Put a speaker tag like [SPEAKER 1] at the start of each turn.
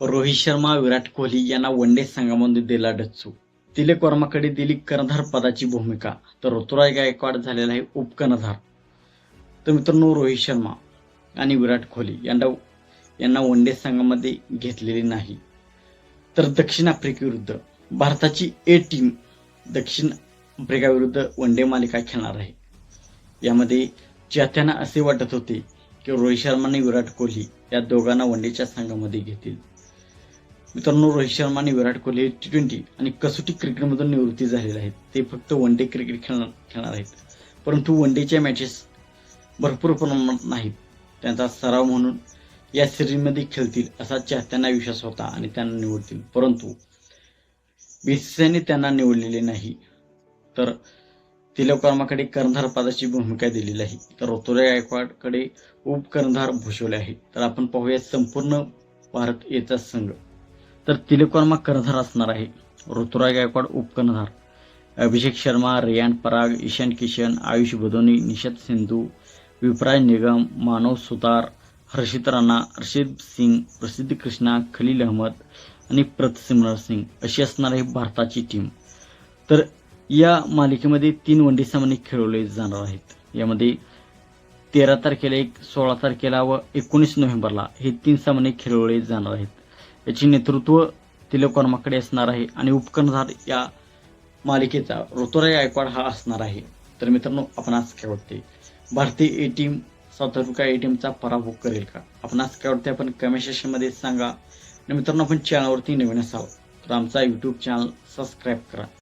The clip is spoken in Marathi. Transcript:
[SPEAKER 1] रोहित शर्मा विराट कोहली यांना वन डे संघामध्ये दिला डच्चू. तिलक वर्माकडे दिली कर्णधार पदाची भूमिका. तर ऋतुराज गायकवाड झालेला आहे उपकर्णधार तर मित्रांनो रोहित शर्मा आणि विराट कोहली यांना यांना वन डे संघामध्ये घेतलेले नाही. तर दक्षिण आफ्रिकेविरुद्ध भारताची ए टीम दक्षिण आफ्रिकाविरुद्ध वन डे मालिका खेळणार आहे. यामध्ये चाहत्यांना असे वाटत होते की रोहित शर्मा आणि विराट कोहली या दोघांना वनडेच्या संघामध्ये घेतील. मित्रांनो रोहित शर्मा आणि विराट कोहली टी ट्वेंटी आणि कसोटी क्रिकेटमधून निवृत्ती झालेले आहेत. ते फक्त वन डे क्रिकेट खेळणार खेळणार आहेत. परंतु वन डेच्या मॅचेस भरपूर प्रमाणात नाहीत. त्यांचा सराव म्हणून या सिरीजमध्ये खेळतील असा चाहत्यांना विश्वास होता आणि त्यांना निवडतील. परंतु बीसीसीआयने त्यांना निवडलेले नाही. तर तिलक वर्माकडे कर्णधार पदाची भूमिका दिलेली आहे. तर ऋतुराज गायकवाडकडे उपकर्णधार भूषवले आहे. तर आपण पाहूया संपूर्ण भारत याचा संघ. तर तिलक वर्मा कर्णधार असणार आहे. ऋतुराज गायकवाड उपकर्णधार अभिषेक शर्मा रियान पराग ईशान किशन आयुष बदोनी निषद सिंधू विपराज निगम मानव सुतार हर्षित राणा हर्षित सिंग प्रसिद्ध कृष्णा खलील अहमद आणि प्रतसिमरन सिंग अशी असणार आहे भारताची टीम तर या मालिकेमध्ये तीन वनडे सामने खेळवले जाणार आहेत. यामध्ये तेरा तारखेला एक सोळा तारखेला व एकोणीस नोव्हेंबरला हे तीन सामने खेळवले जाणार आहेत. याचे नेतृत्व तिलक वर्माकडे असणार आहे आणि उपकर्णधार या मालिकेचा ऋतुराय गायकवाड हा असणार आहे. तर मित्रांनो आपण आज काय वाटते भारतीय A team South Africa A टीमचा पराभव करेल का? आपण आज काय वाटते आपण कमेंट सेक्शनमध्ये सांगा. आणि मित्रांनो आपण चॅनलवरती नवीन असावं तर आमचा यूट्यूब चॅनल सबस्क्राईब करा.